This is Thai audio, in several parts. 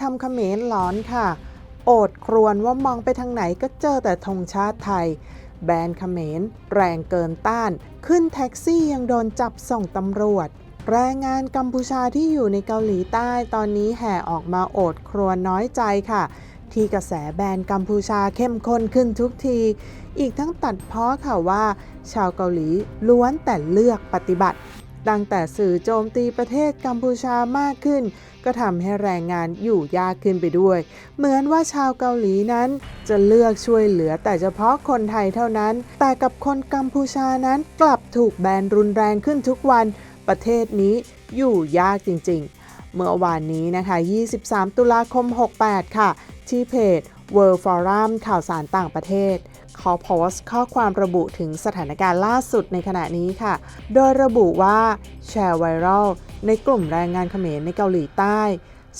ทำเขมรหลอนค่ะ โอดครวญว่ามองไปทางไหนก็เจอแต่ธงชาติไทย แบนเขมรแรงเกินต้าน ขึ้นแท็กซี่ยังโดนจับส่งตำรวจ แรงงานกัมพูชาที่อยู่ในเกาหลีใต้ตอนนี้แห่ออกมาโอดครวญน้อยใจค่ะ ที่กระแสแบนกัมพูชาเข้มข้นขึ้นทุกที อีกทั้งตัดเพ้อค่ะว่า ชาวเกาหลีล้วนแต่เลือกปฏิบัติ ตั้งแต่สื่อโจมตีประเทศกัมพูชามากขึ้น ก็ทำให้แรงงานอยู่ยากขึ้นไปด้วย เหมือนว่าชาวเกาหลีนั้นจะเลือกช่วยเหลือแต่เฉพาะคนไทยเท่านั้น แต่กับคนกัมพูชานั้นกลับถูกแบนรุนแรงขึ้นทุกวัน ประเทศนี้อยู่ยากจริงๆ เมื่อวานนี้นะคะ 23 ตุลาคม 68 ค่ะ ที่เพจ World Forum ข่าวสารต่างประเทศ เขาโพสต์ข้อความระบุถึงสถานการณ์ล่าสุดในขณะนี้ค่ะ โดยระบุว่าแชร์ไวรัลในกลุ่มแรงงานเขมรในเกาหลีใต้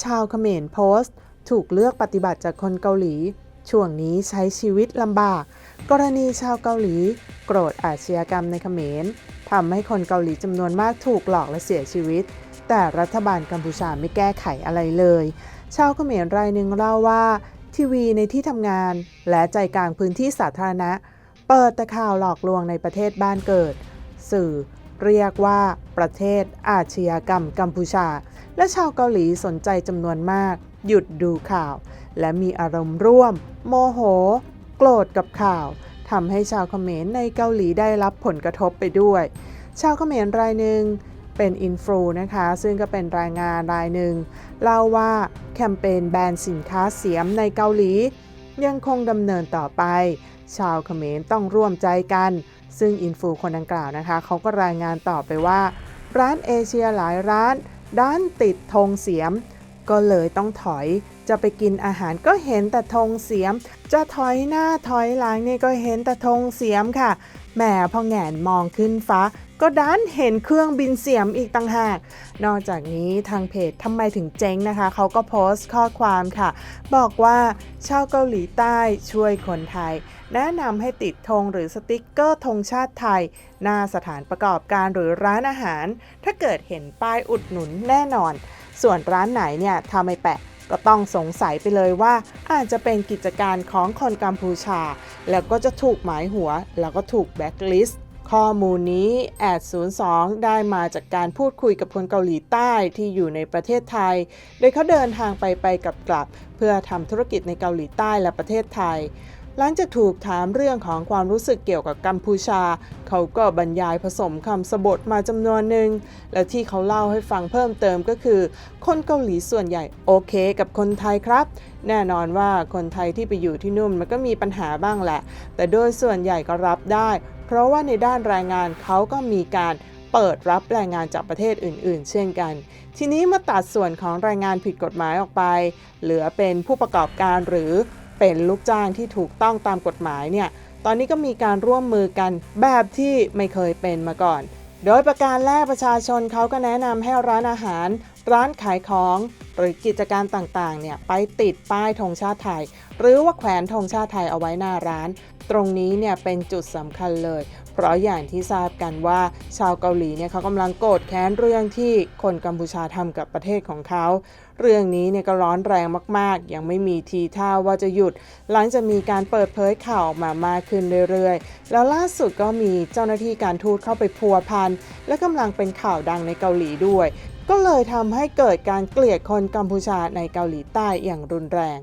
ชาวเขมรโพสต์ ถูกเลือกปฏิบัติจากคนเกาหลี ช่วงนี้ใช้ชีวิตลำบาก กรณีชาวเกาหลี โกรธอาชญากรรมในเขมรทำให้คนเกาหลีจำนวนมากถูกหลอกและเสียชีวิต แต่รัฐบาลกัมพูชาไม่แก้ไขอะไรเลย ชาวเขมรรายหนึ่งเล่าว่า ทีวีในที่ทำงาน และใจกลางพื้นที่สาธารณะ เปิดแต่ข่าวหลอกลวงในประเทศบ้านเกิด สื่อเรียกว่าประเทศอาชญากรรมกัมพูชา และชาวเกาหลีสนใจจำนวนมาก หยุดดูข่าว และมีอารมณ์ร่วม โมโห โกรธกับข่าวทำให้ชาวเขมรในเกาหลีได้รับผลกระทบไปด้วย ชาวเขมรรายหนึ่ง เป็นอินฟลูนะคะ ซึ่งก็เป็นรายงานรายหนึ่งเล่าว่าแคมเปญแบนสินค้าเสียมในเกาหลี ยังคงดำเนินต่อไป ชาวเขมรต้องร่วมใจกัน ซึ่งอินฟูคนดังกล่าวนะคะ เขาก็รายงานต่อไปว่า ร้านเอเชียหลายร้านด้านติดธงเสียม ก็เลยต้องถอยจะไปกินอาหารก็เห็นแต่ธงเสียม จะถอยหน้าถอยหลังนี่ก็เห็นแต่ธงเสียมค่ะ แหมพอแงนมองขึ้นฟ้า ก็ด้านเห็นเครื่องบินเสียมอีกต่างหาก นอกจากนี้ทางเพจทำไมถึงเจ๊งนะคะ เขาก็โพสต์ข้อความค่ะ บอกว่าชาวเกาหลีใต้ช่วยคนไทย แนะนำให้ติดธงหรือสติกเกอร์ธงชาติไทย หน้าสถานประกอบการหรือร้านอาหาร ถ้าเกิดเห็นป้ายอุดหนุนแน่นอน ส่วนร้านไหนเนี่ยถ้าไม่แปะ ก็ต้องสงสัยไปเลยว่าอาจจะเป็นกิจการของคนกัมพูชา แล้วก็จะถูกหมายหัว แล้วก็ถูกแบ็กลิสต์ข้อมูลนี้แอด02 ได้มาจากการพูดคุยกับคนเกาหลีใต้ที่อยู่ในประเทศไทย โดยเขาเดินทางไปไปกลับกลับ เพื่อทำธุรกิจในเกาหลีใต้และประเทศไทย หลังจากถูกถามเรื่องของความรู้สึกเกี่ยวกับกัมพูชา เขาก็บรรยายผสมคำสบทมาจำนวนหนึ่ง แล้วที่เขาเล่าให้ฟังเพิ่มเติมก็คือ คนเกาหลีส่วนใหญ่โอเคกับคนไทยครับ แน่นอนว่าคนไทยที่ไปอยู่ที่นู่นมันก็มีปัญหาบ้างแหละ แต่โดยส่วนใหญ่ก็รับได้ เพราะว่าในด้านแรงงานเขาก็มีการเปิดรับแรงงานจากประเทศอื่น ๆ เช่นกัน ทีนี้มื่อตัดส่วนของแรงงานผิดกฎหมายออกไป เหลือเป็นผู้ประกอบการหรือ เป็นลูกจ้างที่ถูกต้องตามกฎหมายเนี่ยตอนนี้ก็มีการร่วมมือกันแบบที่ไม่เคยเป็นมาก่อน โดยประการแรกประชาชนเขาก็แนะนำให้ร้านอาหาร ร้านขายของ หรือกิจการต่างๆเนี่ยไปติดป้ายธงชาติไทย หรือว่าแขวนธงชาติไทยเอาไว้หน้าร้าน ตรงนี้เนี่ยเป็นจุดสำคัญเลย เพราะอย่างที่ทราบกันว่าชาวเกาหลีเนี่ยเขากำลังโกรธแค้นเรื่องที่คนกัมพูชาทำกับประเทศของเขา เรื่องนี้เนี่ยก็ร้อนแรงมากๆ ยังไม่มีทีท่าว่าจะหยุด หลังจากมีการเปิดเผยข่าวออกมามากขึ้นเรื่อยๆ แล้วล่าสุดก็มีเจ้าหน้าที่การทูตเข้าไปพัวพันและกำลังเป็นข่าวดังในเกาหลีด้วย ก็เลยทำให้เกิดการเกลียดคนกัมพูชาในเกาหลีใต้อย่างรุนแรง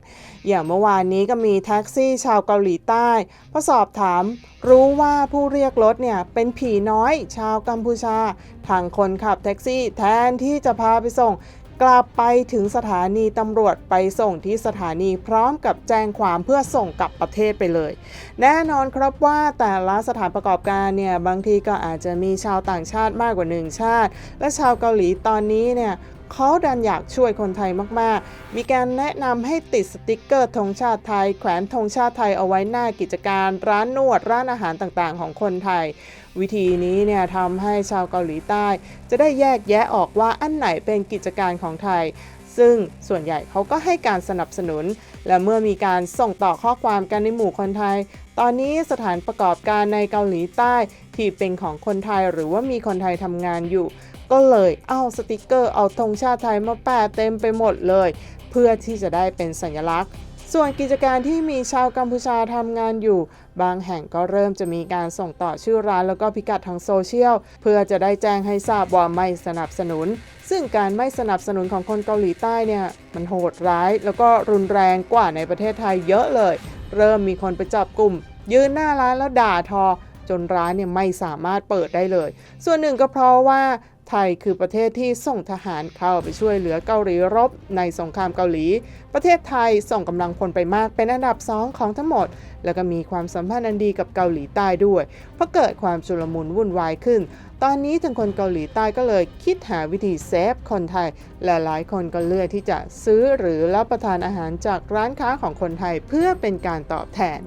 อย่างเมื่อวานนี้ก็มีแท็กซี่ชาวเกาหลีใต้พอสอบถามรู้ว่าผู้เรียกรถเนี่ยเป็นผีน้อยชาวกัมพูชา ทางคนขับแท็กซี่แทนที่จะพาไปส่ง กลับไปถึงสถานีตำรวจไปส่งที่สถานีพร้อมกับแจ้งความเพื่อส่งกลับประเทศไปเลย แน่นอนครับว่าแต่ละสถานประกอบการเนี่ยบางทีก็อาจจะมีชาวต่างชาติมากกว่าหนึ่งชาติ และชาวเกาหลีตอนนี้เนี่ย เขาดันอยากช่วยคนไทยมากๆ มีการแนะนำให้ติดสติกเกอร์ธงชาติไทย แขวนธงชาติไทยเอาไว้หน้ากิจการ ร้านนวดร้านอาหารต่างๆ ของคนไทย วิธีนี้เนี่ยทำให้ชาวเกาหลีใต้ จะได้แยกแยะออกว่าอันไหนเป็นกิจการของไทย ซึ่งส่วนใหญ่เขาก็ให้การสนับสนุน และเมื่อมีการส่งต่อข้อความกันในหมู่คนไทย ตอนนี้สถานประกอบการในเกาหลีใต้ที่เป็นของคนไทยหรือว่ามีคนไทยทำงานอยู่ ก็เลยเอาสติกเกอร์เอาธงชาติไทยมาแปะเต็มไปหมดเลย เพื่อที่จะได้เป็นสัญลักษณ์ส่วนกิจการที่มีชาวกัมพูชาทำงานอยู่ บางแห่งก็เริ่มจะมีการส่งต่อชื่อร้านแล้วก็พิกัดทางโซเชียล เพื่อจะได้แจ้งให้ทราบว่าไม่สนับสนุน ซึ่งการไม่สนับสนุนของคนเกาหลีใต้เนี่ยมันโหดร้าย แล้วก็รุนแรงกว่าในประเทศไทยเยอะเลย เริ่มมีคนไปจับกลุ่ม ยืนหน้าร้านแล้วด่าทอ จนร้านเนี่ยไม่สามารถเปิดได้เลย ส่วนหนึ่งก็เพราะว่า ไทยคือประเทศที่ส่งทหารเข้าไปช่วยเหลือเกาหลีรบในสงครามเกาหลี ประเทศไทยส่งกำลังพลไปมากเป็นอันดับสองของทั้งหมด แล้วก็มีความสัมพันธ์อันดีกับเกาหลีใต้ด้วย เพราะเกิดความชุลมุนวุ่นวายขึ้น ตอนนี้ทางคนเกาหลีใต้ก็เลยคิดหาวิธีเซฟคนไทย และหลายคนก็เลือกที่จะซื้อหรือรับประทานอาหารจากร้านค้าของคนไทยเพื่อเป็นการตอบแทน